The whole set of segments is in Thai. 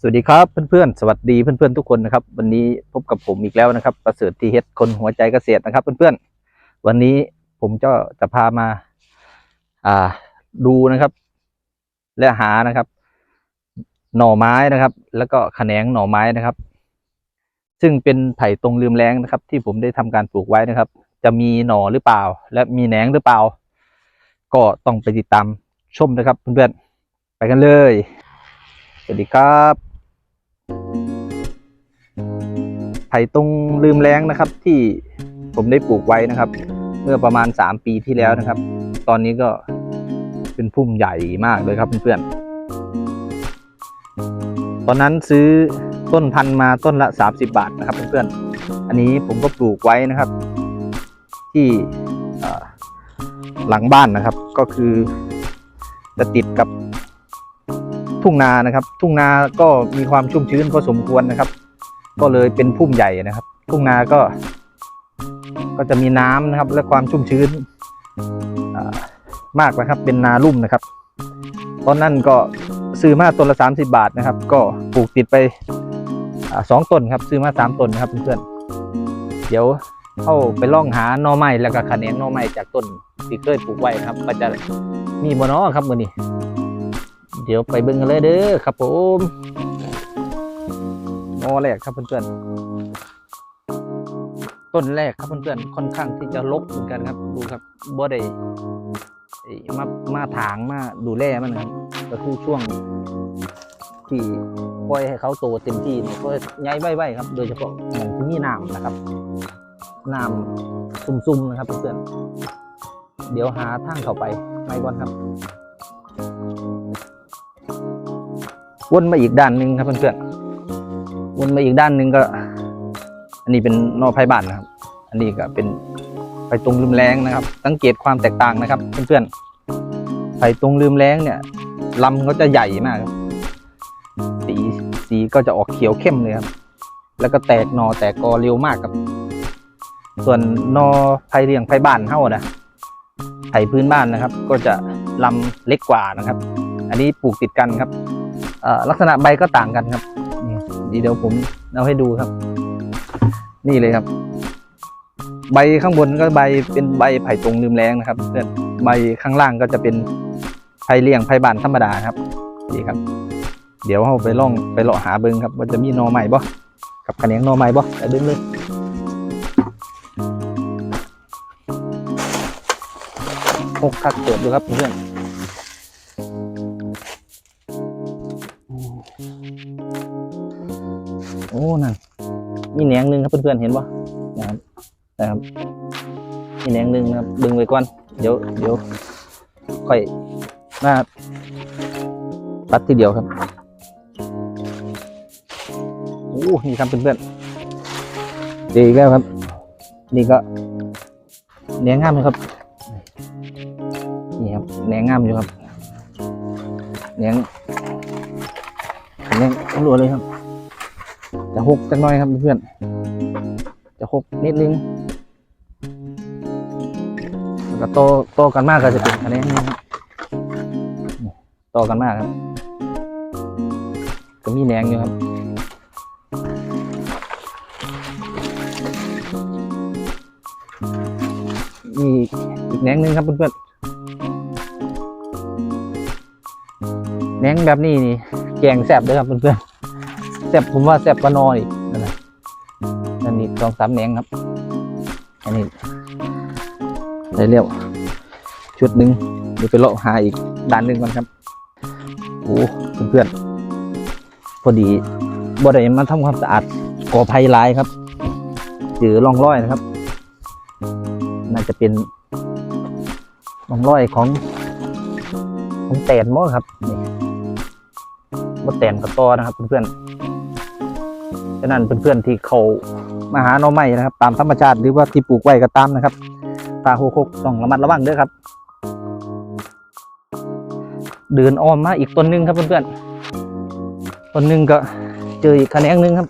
สวัสดีครับเพื่อนๆ สวัสดีเพื่อนๆทุกคนนะครับ วันนี้พบกับผมอีกแล้วนะครับ ประเสริฐทีเฮดคนหัวใจเกษตรนะครับ เพื่อนๆ วันนี้ผมจะจะพามาอ่าดูนะครับ และหานะครับ หน่อไม้นะครับ แล้วก็แขนงหน่อไม้นะครับ ซึ่งเป็นไผ่ตรงลืมแรงนะครับ ที่ผมได้ทำการปลูกไว้นะครับ จะมีหน่อหรือเปล่า และมีแหนงหรือเปล่า ก็ต้องไปติดตามชมนะครับ เพื่อนๆไปกันเลย สวัสดีครับ ตรงลืมแรงนะครับ ที่ผมได้ปลูกไว้นะครับ เมื่อประมาณ 3 ปีที่แล้วนะครับ ตอนนี้ก็เป็นพุ่มใหญ่มากเลยครับเพื่อนๆตอนนั้นซื้อต้นพันธุ์มาต้นละ 30 บาทนะครับเพื่อนๆอันนี้ผมก็ปลูกไว้นะครับ ที่หลังบ้านนะครับ ก็คือจะติดกับทุ่งนานะครับ ทุ่งนาก็มีความชุ่มชื้นพอสมควรนะครับ ก็เลยเป็นพุ่มใหญ่นะครับ ทุ่งนาก็ ก็จะมีน้ำนะครับ และความชุ่มชื้นอ่ามากนะครับ เป็นนาลุ่มนะครับ ตอนนั้นก็ซื้อมาต้นละ 30 บาทนะครับ ก็ปลูกติดไปอ่าสองต้นครับ ซื้อมาสามต้นนะครับเพื่อนๆเดี๋ยวเข้าไปล่องหาหน่อไม้แล้วก็ขะแขนงหน่อไม้จากต้นที่เคยปลูกไว้ครับ ก็จะมีบนน้อครับมือนี้ เดี๋ยวไปเบิ่งกันเลยเด้อครับผม อแรกครับเพื่อนๆต้นแรกครับเพื่อนๆค่อนข้างที่จะลกเหมือนกันครับ ดูครับบ่ได้ไอ้มามาถางมาดูแลมันนะครับก็คือช่วงที่ปล่อยให้เขาโตเต็มที่เนี่ยก็ย้ายไว้ๆครับ โดยเฉพาะหมองที่มีน้ำนะครับน้ำซุ่มๆนะครับเพื่อนๆเดี๋ยวหาทางเข้าไปไม่ก่อนครับวนมาอีกด้านหนึ่งครับเพื่อนๆ วนมาอีกด้านหนึ่งก็ อันนี้เป็นนอไผ่บ้านนะครับ อันนี้ก็เป็นไผ่ตรงลืมแรงนะครับ สังเกตความแตกต่างนะครับเพื่อนๆไผ่ตรงลืมแรงเนี่ยลำเขาจะใหญ่มากสีสีก็จะออกเขียวเข้มเลยครับ แล้วก็แตกหนอแตกกอเร็วมากครับ ส่วนนอไผ่เรียงไผ่บ้านเท่านะไผ่พื้นบ้านนะครับ ก็จะลำเล็กกว่านะครับ อันนี้ปลูกติดกันครับลักษณะใบก็ต่างกันครับ เดี๋ยวผมเอาให้ดูครับ นี่เลยครับ ใบข้างบนก็ใบเป็นใบไผ่ตรงลืมแรงนะครับเพื่อนใบข้างล่างก็จะเป็นไผ่เลี้ยงไผ่บานธรรมดาครับนี่ครับ เดี๋ยวเราไปล่องไปเลาะหาเบิ้งครับว่าจะมีนอใหม่บ่กับขะแขนงนอใหม่บ่ไปเบิ้งเลยหกคักเติบดูครับเพื่อน โอ้นั่นมีแหนงหนึ่งครับเพื่อนๆเห็นปะนะครับนะครับมีแหนงหนึ่งนะครับดึงไว้ก่อนเดี๋ยวเดี๋ยวค่อยมาตัดทีเดียวครับโอ้นี่ครับเพื่อนๆดีอีกแล้วครับ นี่ก็แหนงงามเลยครับนี่ครับแหนงงามอยู่ครับแหนงแหนงรัวเลยครับ จะหกจังน้อยครับเพื่อน จะหกนิดนึงแล้วก็โตโตกันมากก็จะเป็นอันนี้โตกันมากครับ ก็มีแหนงอยู่ครับมีอีกแหนงหนึ่งครับเพื่อนๆแหนงแบบนี้นี่แกงแซ่บเลยครับเพื่อนๆ แซ่บผมว่าแซ่บกว่านออีกนั่นนะอันนี้สองสามแหนงครับ อันนี้ได้เรียวชุดหนึ่งเดี๋ยวไปเลาะหาอีกด้านหนึ่งก่อนครับโอ้เพื่อนๆพอดีบ่ได้มาทำความสะอาดก่อไผ่หลายครับหรือร่องรอยนะครับ น่าจะเป็นร่องรอยของของแตนมั้งครับนี่บ่แตนกับตอนะครับเพื่อนๆ ฉะนั้นเพื่อนๆที่เขามาหาหน่อไม้นะครับ ตามธรรมชาติหรือว่าที่ปลูกไว้ก็ตามนะครับ ตาโคกๆต้องระมัดระวังด้วยครับ เดินอ้อมมาอีกต้นหนึงครับเพื่อนๆต้นหนึงก็เจออีกแขนงหนึงครับ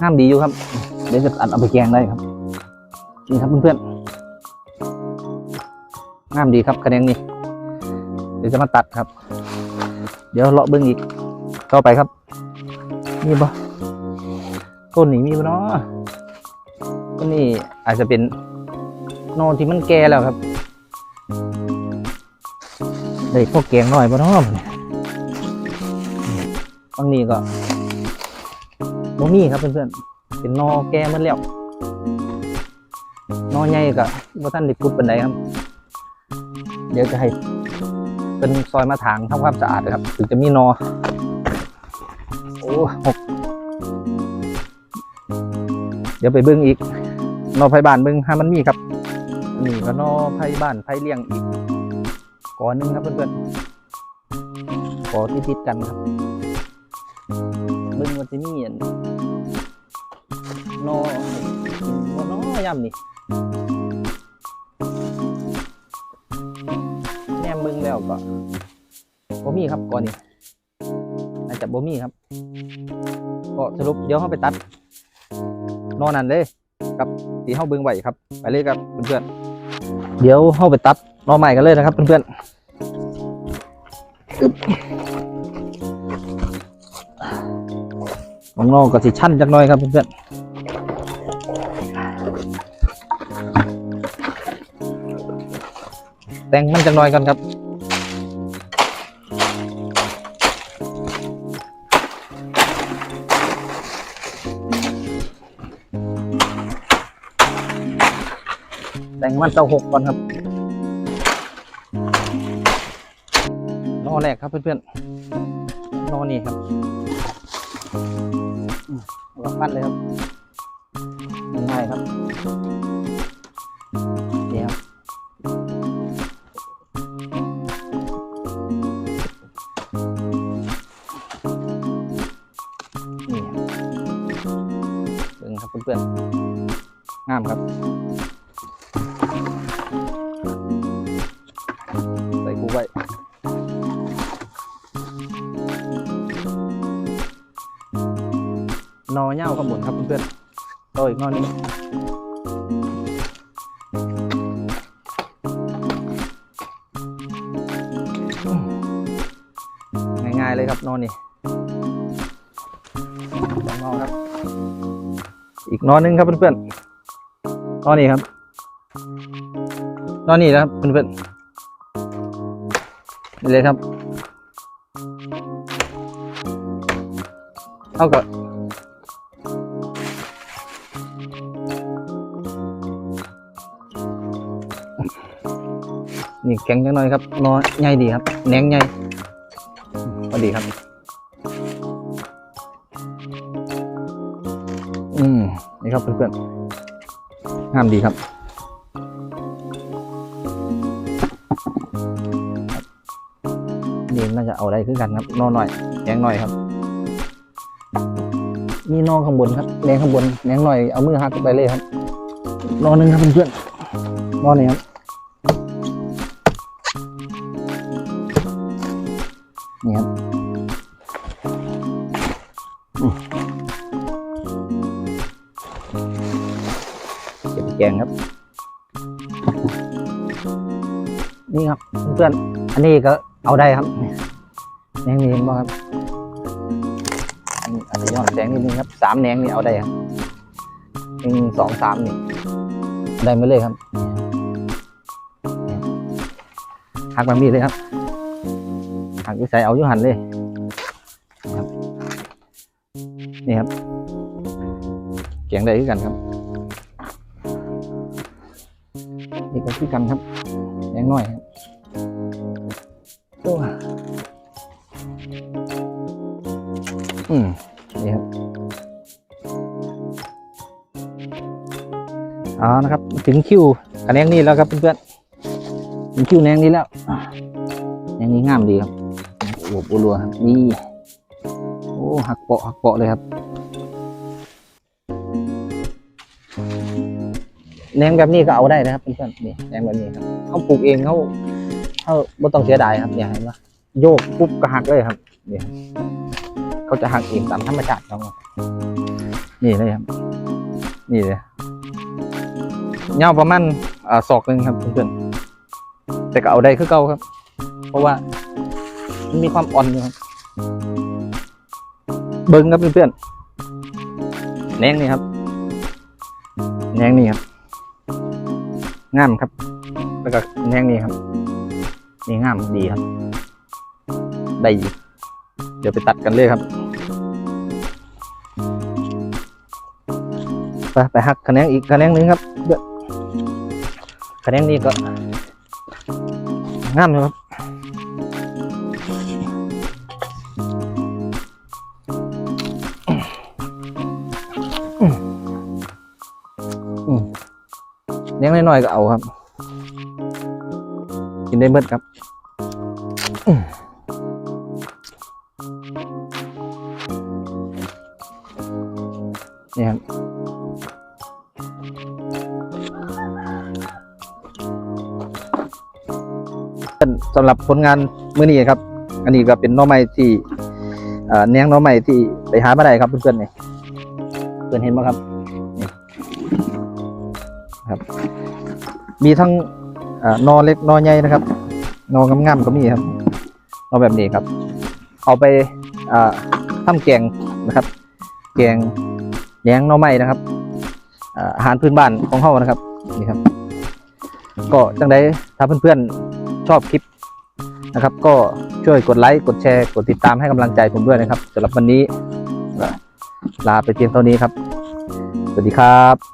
งามดีอยู่ครับ เดี๋ยวจะอัดเอาไปแกงได้ครับนี่ครับเพื่อนๆงามดีครับแขนงนี้เดี๋ยวจะมาตัดครับ เดี๋ยวเลาะเบิ้องอีกต่อไปครับมีบ่ ต้นนี้มีบ่เนาะต้นนี้อาจจะเป็นนอนที่มันแก่แล้วครับได้พวกแกงหน่อยบ่เนาะบางนี้ก็บ่มีครับเพื่อนๆเป็นนอแก่หมันแล้วนอใหญ่ก็บ่ทันได้พุดปานใดครับ เดี๋ยวจะให้เป็นซอยมาถางทำความสะอาดนะครับ ถึงจะมีนอ โอ้หก ดี๋ยวไปเบิ้งอีกนอไผ่บ้านเบิ้งห้มันมีครับนี่ก็นอไผ่บ้านไผ่เลี้ยงอีกก่อนหนึงครับเพื่อนๆขอที่ติดกันครับเบิ้งว่าจะมีอันนอว่านอย่ำนี่แนมเบิ้งแล้วก็บ่มีครับก่อนนี้อาจจะบ่มีครับ ก็สรุปเดี๋ยวเขาไปตัด นอนนั่นเลยกับที่เขาเบิ้งไหวครับ ไปเลยครับเพื่อนๆเดี๋ยวเขาไปตัดนอใหม่กันเลยนะครับเพื่อนๆอึ๊บของนอกก็สิชั่นจักหน่อยครับเพื่อนๆแต่งมันจักหน่อยกันครับ งมันเตาหกก่อนครับนอแรกครับเพื่อนๆนอนี่ครับอืมเอาปั้นเลยครับง่ายครับนี่ครับนี่ครับเบิ่งครับเพื่อนๆงามครับ นอเง่าข้างบนครับเพื่อนๆโตอีกนอนี้ง่ายๆเลยครับนอนนี่สอนอครับ อีกนอนนึงครับเพื่อนๆนอนนี่ครับ นอนนี่นะครับเพื่อนๆนี่เลยครับเท่ากั นี่แข็งจังหน่อยครับนอใหญ่ดีครับแหนงใหญ่พอดีครับ อืมนี่ครับเพื่อนๆงามดีครับนี่น่าจะเอาได้คือกันครับนอหน่อยแหนงหน่อยครับมีนอข้างบนครับแหนงข้างบนแหนงหน่อยเอามือหักไปเลยครับนอหนึ่งครับเพื่อนๆนอนี่ครับ แกงครับ นี่ครับเพื่อนอันนี้ก็เอาได้ครับแหนงนี่เห็นบ่ครับอันนี้ย้อนแสงนิดนึงครับสามแหนงนี่เอาได้ครับหนึ่งสองสามนี่ได้มาเลยครับหักแบบนี้เลยครับหักวิสัยเอาอยุหันเลยครับนี่ครับเกียงได้คือกันครับ นี่ก็คือกันครับแหนงน้อยครับตัวอืมนี่ครับเอานะครับ ถึงคิวคะแนนนี้แล้วครับเพื่อนๆถึงคิวแนงนี้แล้วอะแนงนี้งามดีครับโอ้โหบัวครับนี่โอ้หักเปาะหักเปาะเลยครับ แหนงแบบนี้ก็เอาได้นะครับเพื่อนๆนี่แหนงแบบนี้ครับเขาปลูกเองเขาเขาไม่ต้องเสียดายครับเนี่ยเห็นไหมโยกปุ๊บก็หักเลยครับเนี่ยเขาจะหักเองตามธรรมชาติเขานี่เลยครับ นี่เลยยาวประมาณอ่าศอกหนึ่งครับเพื่อนๆแต่ก็เอาได้คือเก่าครับ เพราะว่ามันมีความอ่อนอยู่ครับเบิ้งครับเพื่อนๆแหนงนี่ครับแหนงนี่ครับ งามครับ แล้วก็แท่งนี่ครับนี่งามดีครับ ได้เดี๋ยวไปตัดกันเลยครับ ไปไปหักคะแนนอีกคะแนนหนึ่งครับเดี๋ยวคะแนนนี้ก็งามอยู่ครับ ยงน้อยๆก็เอาครับ กินได้เบิดครับนี่ครับสำหรับผลงานมื้อนี้ครับ อันนี้ก็เป็นน้อไม้ที่เนียงน้อไม้ที่ไปหามาได้ครับเพื่อนๆนี่เพื่อนเห็นไหมครับครับ มีทั้งอ่อนอเล็กนอใหญ่นะครับ นองามๆก็มีครับนอแบบนี้ครับ เอาไปอ่าทำแกงนะครับ แกงแหนงหนอไม้นะครับอาหารพื้นบ้านของเขานะครับนี่ครับ ก็จังไดถ้าเพื่อนๆชอบคลิปนะครับ ก็ช่วยกดไลค์กดแชร์กดติดตามให้กำลังใจผมด้วยนะครับสำหรับวันนี้ลาไปเพียงเท่านี้ครับ สวัสดีครับ